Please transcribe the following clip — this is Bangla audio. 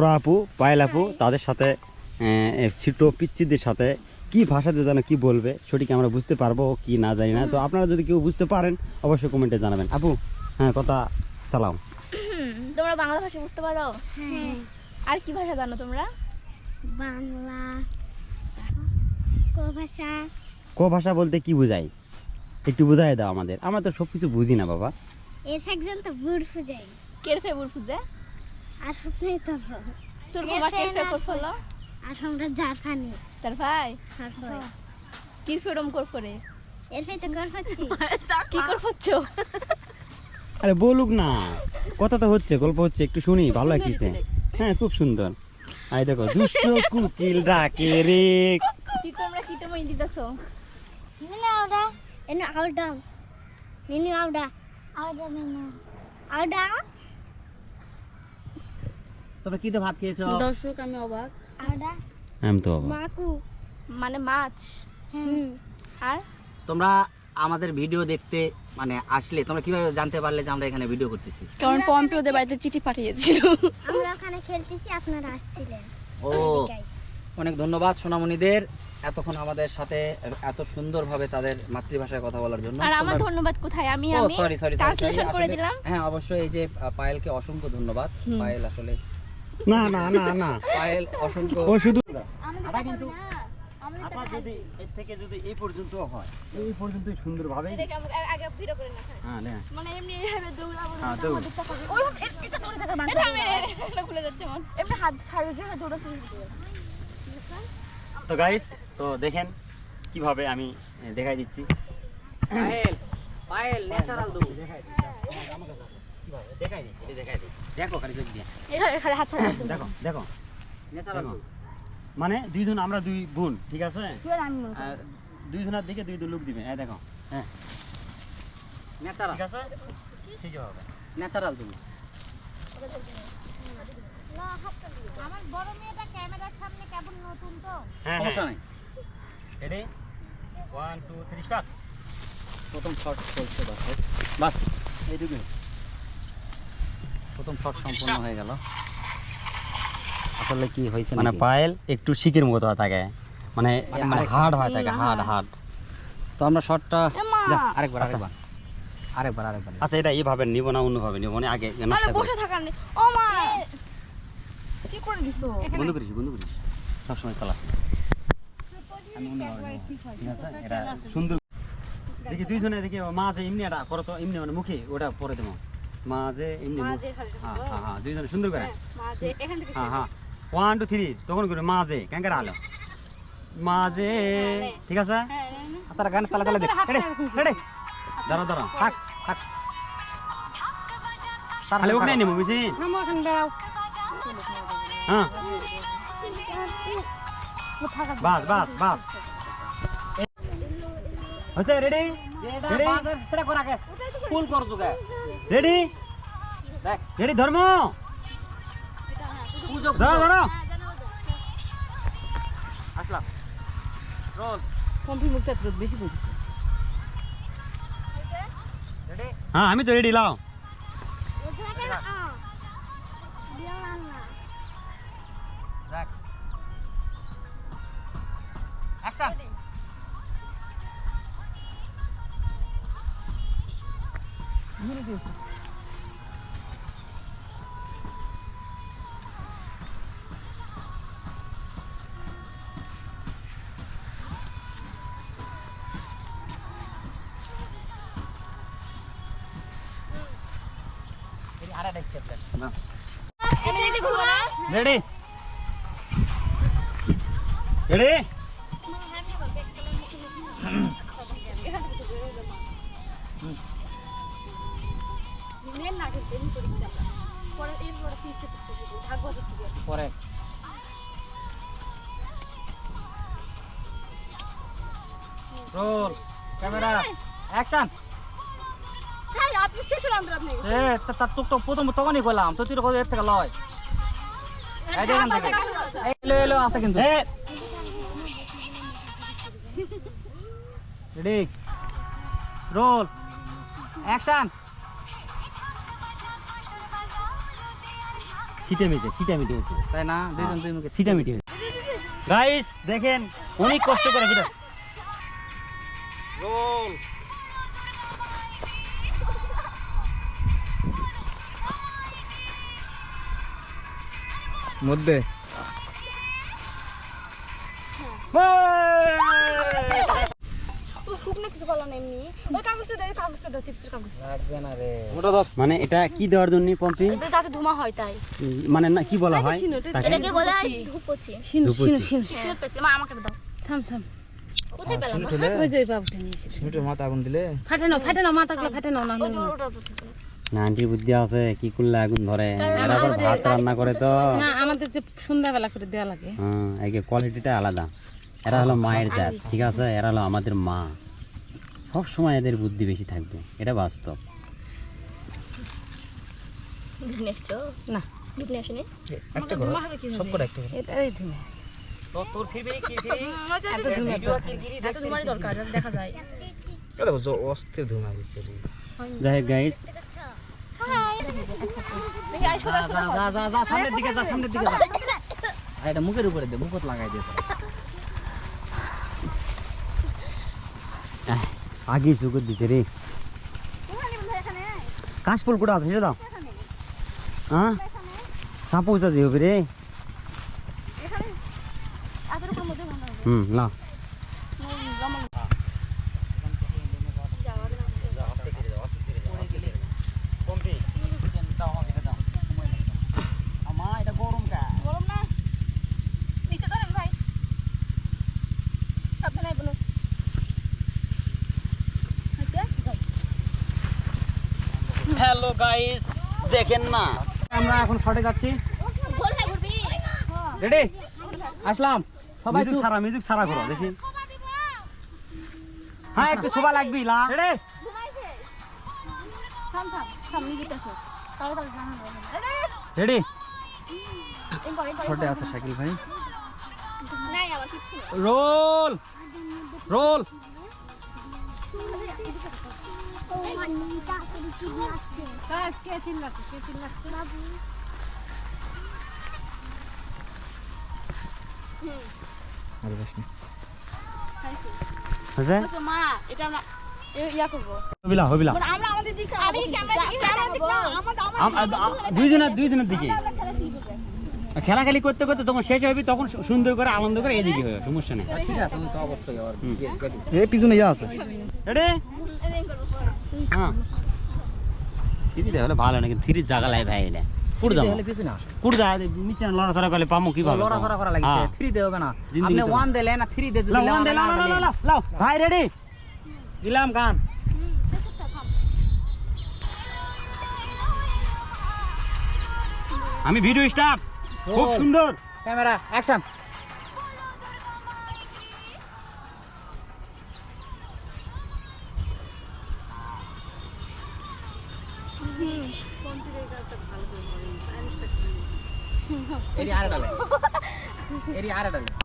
ওরা আপু পায়েল আপু তাদের সাথে ছোট পিচ্চিদের সাথে কি ভাষাতে যেন কি বলবে সঠিক আমরা বুঝতে পারব কি না জানি না। তো আপনারা যদি কেউ বুঝতে পারেন অবশ্যই কমেন্টে জানাবেন। আপু হ্যাঁ কথা চালাও। তোমরা বাংলা ভাষা বুঝতে পারো? হ্যাঁ। আর কি ভাষা জানো তোমরা? বাংলা। কো ভাষা। ক ভাষা বলতে কি বোঝায় একটু বোঝাই দাও আমাদের। আমরা তো সব কিছু বুঝি না বাবা। এর একজন তো বুড় ফুজাই কেরফে বুরফুজে সপ্তাহে তো। তোর বাবা কেরফে কেরফে না। করফলো? আর আমরা জারফানি তার ভাই? তারপর কিরফে রম করফরে? এর তো গর্ব হচ্ছি কি করফছো আরে বলুক না। কথা তো হচ্ছে গল্প হচ্ছে একটু শুনি ভালো লাগতেছে। হ্যাঁ খুব সুন্দর। আই দেখো দুষ্ট কুকিল ডাকে রে। কি তোমরা কি তোমরা দিতেছো? নিনি আউডা এনে আউডা। নিনি আউডা। আউডা নিনি। আউডা? তোমরা কি তো ভাত খেয়েছো? দর্শক আমি অবাক। আউডা আমি তো বাবা মাকু। মানে মাছ। হুম। আর? তোমরা আমাদের ভিডিও দেখতে মানে আসলে তোমরা কীভাবে জানতে পারলে যে আমরা এখানে ভিডিও করতেছি? কারণ পম্পি ওদের বাড়িতে চিঠি পাঠিয়েছিল। আমরা ওখানে খেলতেছি আপনারা আসছিলেন। ও অনেক ধন্যবাদ সোনামণিদের এতক্ষণ আমাদের সাথে এত সুন্দরভাবে তাদের মাতৃভাষায় কথা বলার জন্য। আর আমার ধন্যবাদ কোথায়? আমি আমি সরি সরি ট্রান্সলেশন করে দিলাম। হ্যাঁ অবশ্যই এই যে পায়েলকে অসংখ্য ধন্যবাদ। পায়েল আসলে না না না না। পায়েল অসংখ্য ও শুধু আমরা কিন্তু আবার যদি এর থেকে যদি এই পর্যন্ত হয় এই পর্যন্ত সুন্দরভাবে এটাকে আমরা আগে ভিডিও করে না হ্যাঁ মানে এমনি এইভাবে দৌড়াবো হ্যাঁ দৌড়। এটা আমি এটা খুলে যাচ্ছে আমার। এমনি হাত ছাড়ে যে তো গাইস তো দেখেন কীভাবে আমি দেখাই দিচ্ছি। পায়েল পায়েল ন্যাচারাল দু দেখাই দিচ্ছি। দেখাই দেখো খালি চোখ দিয়ে খালি হাত দেখো। দেখো। মানে দুইজন আমরা দুই বোন ঠিক আছে? দুইজনের দিকে দুই দুই লোক দিবে। হ্যাঁ দেখো হ্যাঁ। ন্যাচারাল ঠিক আছে? ঠিক হবে। ন্যাচারাল তুমি। আমার বড় মেয়েটা ক্যামেরার সামনে কেমন নতুন তো? হ্যাঁ সমস্যা হ্যাঁ নাই। Ready one two three start প্রথম শট চলছে দর্শক বাস এইটুকু প্রথম শট সম্পূর্ণ হয়ে গেল। আসলে কি হয়েছে মানে পায়েল একটু শিখের মতো থাকে মানে মানে মানে হার্ড হয় থাকে হার্ড হার্ড। তো আমরা শটটা আরেকবার আচ্ছা। আরেকবার। আরেকবার আরেকবার। আচ্ছা এটা এইভাবে নিব না অন্যভাবে নিব? মানে আগে বসে থাকার নেই ও মা! কি করে দিছো? বন্ধ করিস বন্ধ করিস। ঠিক আছে? সুন্দর দেখি দুইজনে দেখি মাঝে এমনি এটা করো তো এমনি মানে মুখে ওটা পরে দেবো। মাঝে এমনি মাঝে খালি হ্যাঁ হ্যাঁ হ্যাঁ দুইজনে সুন্দর করে মাঝে এখান থেকে হ্যাঁ হ্যাঁ ওয়ান টু থ্রি তখন করে মাঝে কেন করে আলো? মাঝে ঠিক আছে? হ্যাঁ তারা গান তালা তালা দেখ। Ready ready. দাঁড়া দাঁড়া থাক থাক। খালি ওখানে নেব বুঝছি হ্যাঁ। বাস বাস বাস হচ্ছে রেডি? রেডি? করছ কে রেডি দেখ রেডি ধর্ম সুযোগ ধরো ধরো আসলাম রোল পম্পি মুখটা একটু বেশি বুঝি রেডি হ্যাঁ আমি তো রেডি লাও দেখ অ্যাকশন আরেকটা স্টেপ দেখ আমি দেখতে ঘুরবো না কিন্তু এমনি করে দিচ্ছি আমরা। পরে পিসতে পরে রোল ক্যামেরা অ্যাকশন হ্যাঁ আপনি শেষ হলাম আপনি এ তা তা তো প্রথম তখনই কইলাম তো তুই এর থেকে লয়। এই যে এখান এলো এলো আছে কিন্তু। এ। রেডি রোল অ্যাকশন ছিটামিটি ছিটামিটি হয়েছে। তাই না? দুইজন দুই মুখে ছিটামিটি হয়েছে। গাইস দেখেন অনেক কষ্ট করে ভিডিও রোল মধ্যে। শুকনো কিছু বলো না এমনি। ওই কাগজটা দে কাগজটা দাও চিপসের কাগজ। লাগবে না রে। মানে এটা কি দেওয়ার জন্য পম্পি? এটা যাতে ধুমা হয় তাই। মানে না কি বলা হয়? এটাকে বলা হয় ধুপচি। পেছে মা আমাকে দাও। থাম থাম। কোথায় পেলাম? ওই যে বাবুটা নিয়ে এসে মাথা আগুন দিলে? ফাটে নাও মাথাগুলো ফাটে না ওই যে ওটা ওটা না আন্টির বুদ্ধি আছে কি করলে আগুন ধরে? এরা আবার ভাত রান্না করে তো না আমাদের যে সন্ধ্যাবেলা করে দেওয়া লাগে। হ্যাঁ একে কোয়ালিটিটা আলাদা। এরা হলো মায়ের জাত ঠিক আছে? এরা হলো আমাদের মা। সব সময় এদের বুদ্ধি বেশি থাকবে এটা বাস্তব। না যাই হোক গাইস সামনের দিকে যা সামনের দিকে যা। এটা মুখের উপরে দে মুখত লাগাই দে। আগে সুগর দিতে রে। কাশফুল কোটা আছে দাও। হ্যাঁ? সাপ পৌঁছা দিয়ে হবে রে। হুম, না। গরম না নিচে ধরেন ভাই সাবধানে বলো হ্যালো গাইস দেখেন না। আমরা এখন শর্টে যাচ্ছি। রেডি আসলাম। সবাই মিউজিক সারা মিউজিক সারা করো দেখি। হ্যাঁ একটু শোভা লাগবি লা। রেডি রেডি শর্টে আছে শাকিল ভাই। রোল রোল কে চিল্লাচ্ছে কে মা এটা আমরা এ- করব হবিলা হবিলা আমরা আমাদের দিকে দিকে। খেলাখালি করতে করতে তখন শেষ হবে তখন সুন্দর করে আনন্দ করে এদিকে হবে সমস্যা নেই। ঠিক আছে তো অবশ্যই আবার হুম। এ পিছনে ইয়া আছে। রেডি হ্যাঁ। থ্রি হলে ভালো না কিন্তু থ্রি জায়গা লাই ভাই এটা। কুড় দাম হলে পিছনে আসো। কুড় দা নিচে লড়াচড়া করলে পামো কীভাবে? লড়াচড়া করা লাগছে। থ্রি দে হবে না। আপনি ওয়ান দিলে না থ্রি দে ওয়ান দে লাও লাও লাও, লাও লাও। ভাই রেডি দিলাম গান আমি ভিডিও স্টার্ট খুব। সুন্দর। ক্যামেরা অ্যাকশন এরি আরে ডালে এরি আরে ডালে